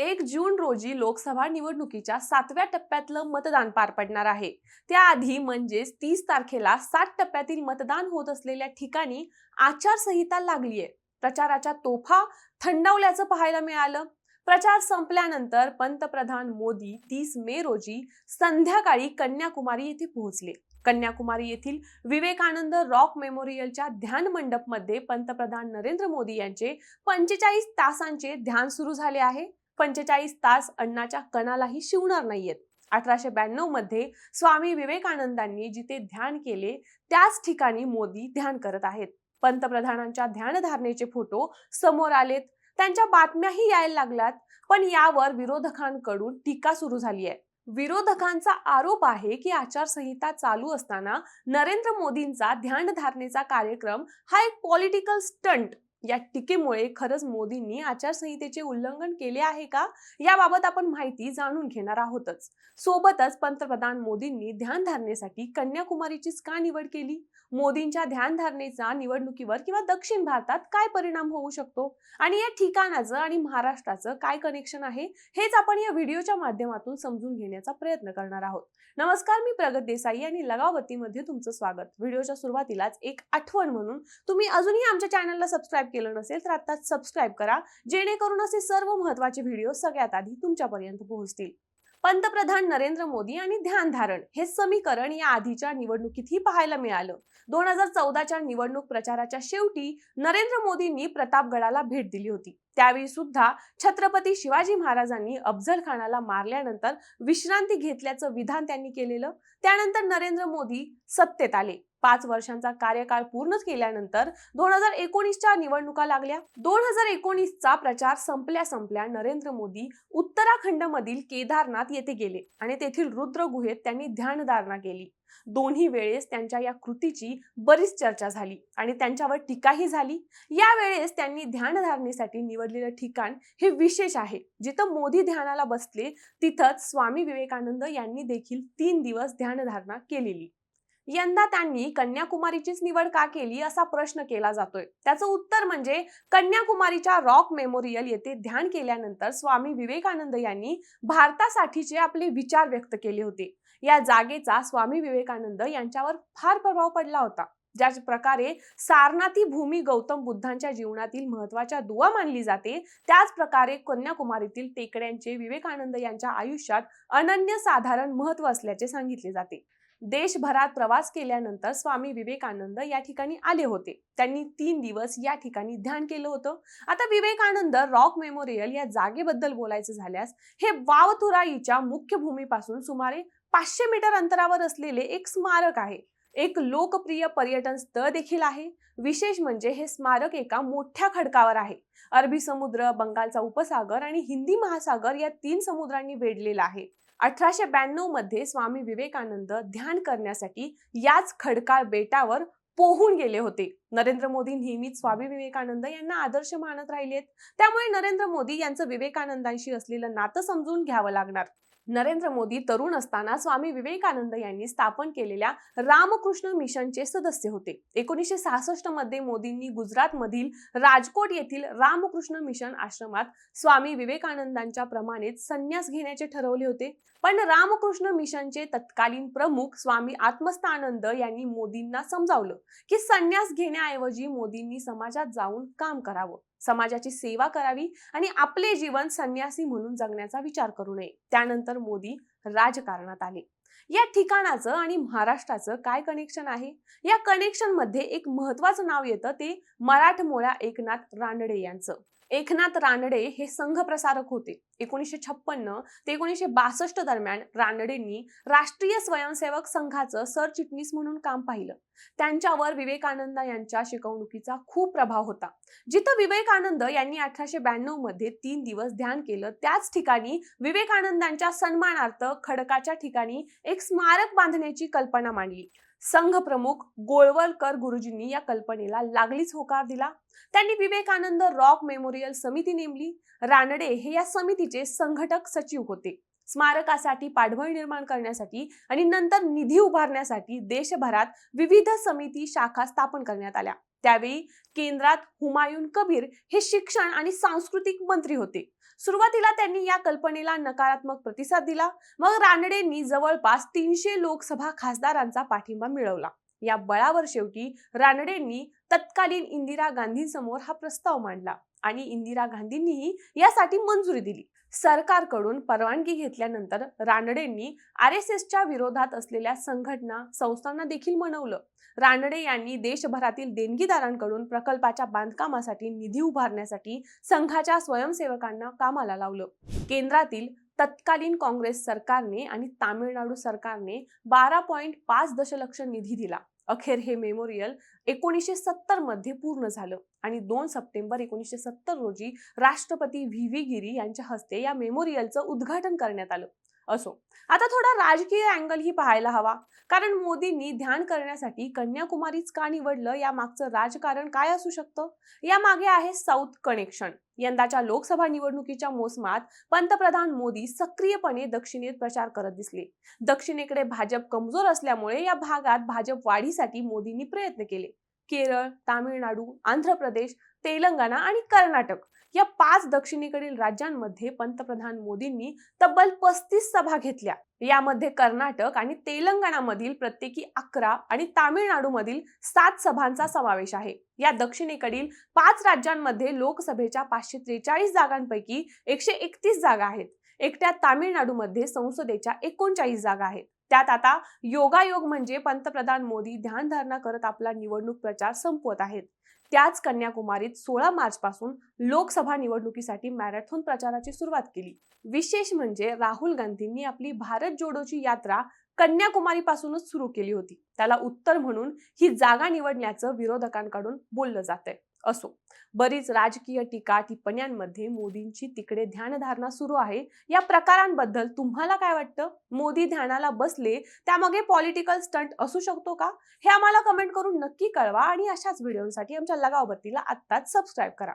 एक जून रोजी लोकसभा निवडणुकीच्या सातव्या टप्प्यातलं मतदान पार पडणार आहे. त्याआधी म्हणजेच तीस तारखेला सात टप्प्यातील मतदान होत असलेल्या ठिकाणी आचारसंहिता लागलीय. प्रचाराच्या तोफा थंडावल्याचं पाहायला मिळालं. प्रचार संपल्यानंतर पंतप्रधान मोदी तीस मे रोजी संध्याकाळी कन्याकुमारी येथे पोहोचले. कन्याकुमारी येथील विवेकानंद रॉक मेमोरियलच्या ध्यान मंडपमध्ये पंतप्रधान नरेंद्र मोदी यांचे पंचेचाळीस तासांचे ध्यान सुरू झाले आहे. पंचेचाळीस तास अन्नाच्या कणालाही शिवणार नाहीयेत. अठराशे ब्याण्णवमध्ये स्वामी विवेकानंदांनी जिथे ध्यान केले त्याच ठिकाणी मोदी ध्यान करत आहेत. पंतप्रधानांच्या ध्यानधारणेचे फोटो समोर आलेत. त्यांच्या बातम्याही यायला लागल्यात पण यावर विरोधकांकडून टीका सुरू झाली आहे. विरोधकांचा आरोप आहे की आचारसंहिता चालू असताना नरेंद्र मोदींचा ध्यानधारणेचा कार्यक्रम हा एक पॉलिटिकल स्टंट या टीकेमुळे खरंच मोदींनी आचारसंहितेचे उल्लंघन केले आहे का? याबाबत आपण माहिती जाणून घेणार आहोतच. सोबतच पंतप्रधान मोदींनी ध्यानधारणेसाठी कन्याकुमारीचीच का निवड केली? मोदींच्या ध्यानधारणेचा निवडणुकीवर किंवा दक्षिण भारतात काय परिणाम होऊ शकतो? आणि या ठिकाणाचं आणि महाराष्ट्राचं काय कनेक्शन आहे? हेच आपण या व्हिडिओच्या माध्यमातून समजून घेण्याचा प्रयत्न करणार आहोत. नमस्कार मी प्रगत देसाई आणि लगावतीमध्ये तुमचं स्वागत. व्हिडिओच्या सुरुवातीलाच एक आठवण म्हणून तुम्ही अजूनही आमच्या चॅनलला सबस्क्राईब केलं नसेल तर आत्ताच सबस्क्राईब करा जेणेकरून असे सर्व महत्त्वाचे व्हिडिओ सगळ्यात आधी तुमच्यापर्यंत पोहोचतील. पंतप्रधान नरेंद्र मोदी आणि ध्यानधारण हे समीकरण या आधीच्या निवडणुकीतही पाहायला मिळालं. दोन हजार चौदाच्या निवडणूक प्रचाराच्या शेवटी नरेंद्र मोदींनी प्रतापगडाला भेट दिली होती. त्यावेळी सुद्धा छत्रपती शिवाजी महाराजांनी अफजल खानाला मारल्यानंतर विश्रांती घेतल्याचं विधान त्यांनी केलेलं. त्यानंतर नरेंद्र मोदी सत्तेत आले. पाच वर्षांचा कार्यकाळ पूर्ण केल्यानंतर दोन हजार एकोणीसच्या निवडणुका लागल्या. दोन हजार एकोणीसचा प्रचार संपल्या संपल्या नरेंद्र मोदी उत्तराखंडमधील केदारनाथ येथे गेले आणि तेथील रुद्र गुहेत त्यांनी ध्यानधारणा केली. दोन्ही वेळेस त्यांच्या या कृतीची बरीच चर्चा झाली आणि त्यांच्यावर टीकाही झाली. यावेळेस त्यांनी ध्यानधारणेसाठी निवडलेलं ठिकाण हे विशेष आहे. जिथं मोदी ध्यानाला बसले तिथंच स्वामी विवेकानंद यांनी देखील तीन दिवस ध्यानधारणा केलेली. यंदा त्यांनी कन्याकुमारीचीच निवड का केली असा प्रश्न केला जातोय. त्याचं उत्तर म्हणजे कन्याकुमारीच्या रॉक मेमोरियल येथे ध्यान केल्यानंतर स्वामी विवेकानंद यांनी भारतासाठीचे आपले विचार व्यक्त केले होते. या जागेचा स्वामी विवेकानंद यांच्यावर फार प्रभाव पडला होता. ज्या प्रकारे सारनाथी भूमी गौतम बुद्धांच्या जीवनातील महत्त्वाच्या दुवा मानली जाते त्याच प्रकारे कन्याकुमारीतील टेकड्यांचे विवेकानंद यांच्या आयुष्यात अनन्य साधारण महत्त्व असल्याचे सांगितले जाते. देशभरात प्रवास केल्यानंतर स्वामी विवेकानंद या ठिकाणी आले होते. त्यांनी तीन दिवस या ठिकाणी ध्यान केलं होतं. आता विवेकानंद रॉक मेमोरियल या जागेबद्दल बोलायचं झाल्यास हे वावथुराईच्या मुख्य भूमीपासून सुमारे पाचशे मीटर अंतरावर असलेले एक स्मारक आहे. एक लोकप्रिय पर्यटन स्थळ देखील आहे. विशेष म्हणजे हे स्मारक एका मोठ्या खडकावर आहे. अरबी समुद्र बंगालचा उपसागर आणि हिंदी महासागर या तीन समुद्रांनी वेढलेला आहे. अठराशे ब्याण्णवमध्ये स्वामी विवेकानंद ध्यान करण्यासाठी याच खडकाळ बेटावर पोहून गेले होते. नरेंद्र मोदी नेहमीच स्वामी विवेकानंद यांना आदर्श मानत राहिलेत. त्यामुळे नरेंद्र मोदी यांचं विवेकानंदांशी असलेलं नातं समजून घ्यावं लागणार. नरेंद्र मोदी तरुण असताना स्वामी विवेकानंद यांनी स्थापन केलेल्या रामकृष्ण मिशनचे सदस्य होते. एकोणीसशे सहासष्टमध्ये मोदींनी गुजरात मधील राजकोट येथील रामकृष्ण मिशन आश्रमात स्वामी विवेकानंदांच्या प्रमाणेच संन्यास घेण्याचे ठरवले होते. पण रामकृष्ण मिशनचे तत्कालीन प्रमुख स्वामी आत्मस्थानंद यांनी मोदींना समजावलं की संन्यास घेण्याऐवजी मोदींनी समाजात जाऊन काम करावं. समाजाची सेवा करावी आणि आपले जीवन संन्यासी म्हणून जगण्याचा विचार करू नये. त्यानंतर मोदी राजकारणात आले. या ठिकाणाचं आणि महाराष्ट्राचं काय कनेक्शन आहे? या कनेक्शनमध्ये एक महत्वाचं नाव येतं ते मराठमोळ्या एकनाथ रानडे यांचं. एकनाथ रानडे हे संघ प्रसारक होते. एकोणीसशे छप्पन्न ते एकोणीसशे बासष्ट दरम्यान रानडेंनी राष्ट्रीय स्वयंसेवक संघाचं सरचिटणीस म्हणून काम पाहिलं. त्यांच्यावर विवेकानंद यांच्या शिकवणुकीचा खूप प्रभाव होता. जिथं विवेकानंद यांनी अठराशे ब्याण्णवमध्ये तीन दिवस ध्यान केलं त्याच ठिकाणी विवेकानंदांच्या सन्मानार्थ खडकाच्या ठिकाणी एक स्मारक बांधण्याची कल्पना मांडली. संघ प्रमुख गोळवलकर गुरुजींनी या कल्पनेला लागलीच होकार दिला. त्यांनी विवेकानंद रॉक मेमोरियल समिती नेमली. रानडे हे या समिती समितीचे संघटक सचिव होते. स्मारकासाठी पाठबळ निर्माण करण्यासाठी आणि नंतर निधी उभारण्यासाठी देशभरात विविध समिती शाखा स्थापन करण्यात आल्या. त्यावेळी केंद्रात हुमायून कबीर हे शिक्षण आणि सांस्कृतिक मंत्री होते. सुरुवातीला त्यांनी या कल्पनेला नकारात्मक प्रतिसाद दिला. मग रानडेंनी जवळपास तीनशे लोकसभा खासदारांचा पाठिंबा मिळवला. या बळावर शेवटी रानडेंनी तत्कालीन इंदिरा गांधींसमोर हा प्रस्ताव मांडला. आणि इंदिरा गांधींनीही यासाठी मंजुरी दिली. सरकारकडून परवानगी घेतल्यानंतर रानडेंनी आर एस एसच्या विरोधात असलेल्या संघटना संस्थांना देखील मनवलं. रानडे यांनी देशभरातील देणगीदारांकडून प्रकल्पाच्या बांधकामासाठी निधी उभारण्यासाठी संघाच्या स्वयंसेवकांना कामाला लावलं. केंद्रातील तत्कालीन काँग्रेस सरकारने आणि तामिळनाडू सरकारने बारा पॉईंट पाच दशलक्ष निधी दिला. अखेर हे मेमोरियल एकोणीसशे सत्तरमध्ये पूर्ण झालं. आणि दोन सप्टेंबर एकोणीसशे सत्तर रोजी राष्ट्रपती व्ही व्ही गिरी यांच्या हस्ते या मेमोरियलचं उद्घाटन करण्यात आलं. असो. आता थोडा राजकीय अँगल ही पाहायला हवा. कारण मोदींनी ध्यान करण्यासाठी कन्याकुमारीच का निवडलं? या मागचं राजकारण काय असू शकतं? या मागे आहे साऊथ कनेक्शन यंदाच्या लोकसभा निवडणुकीच्या मोसमात पंतप्रधान मोदी सक्रियपणे दक्षिणेत प्रचार करत दिसले. दक्षिणेकडे भाजप कमजोर असल्यामुळे या भागात भाजप वाढीसाठी मोदींनी प्रयत्न केले. केरळ तामिळनाडू आंध्र प्रदेश तेलंगणा आणि कर्नाटक. या पाच दक्षिणेकडील राज्यांमध्ये पंतप्रधान मोदींनी तब्बल पस्तीस सभा घेतल्या. यामध्ये कर्नाटक आणि तेलंगणामधील प्रत्येकी अकरा आणि तामिळनाडूमधील सात सभांचा समावेश आहे. या दक्षिणेकडील पाच राज्यांमध्ये लोकसभेच्या पाचशे त्रेचाळीस जागांपैकी एकशे एकतीस जागा आहेत. एकट्या तामिळनाडूमध्ये संसदेच्या एकोणचाळीस जागा आहेत. त्यात आता योगायोग म्हणजे पंतप्रधान मोदी ध्यानधारणा करत आपला निवडणूक प्रचार संपवत आहेत. त्याच कन्याकुमारीत सोळा मार्च पासून लोकसभा निवडणुकीसाठी मॅरेथॉन प्रचाराची सुरुवात केली. विशेष म्हणजे राहुल गांधींनी आपली भारत जोडोची यात्रा कन्याकुमारी पासूनच सुरू केली होती. त्याला उत्तर म्हणून ही जागा निवडण्याचं विरोधकांकडून बोललं जात आहे असो. बरीच राजकीय टीका टिप्पण्यांमध्ये मोदींची तिकडे ध्यानधारणा सुरू आहे. या प्रकारांबद्दल तुम्हाला काय वाटतं? मोदी ध्यानाला बसले त्यामागे पॉलिटिकल स्टंट असू शकतो का? हे आम्हाला कमेंट करून नक्की कळवा आणि अशाच व्हिडिओसाठी आमच्या लगावबत्तीला आत्ताच सबस्क्राईब करा.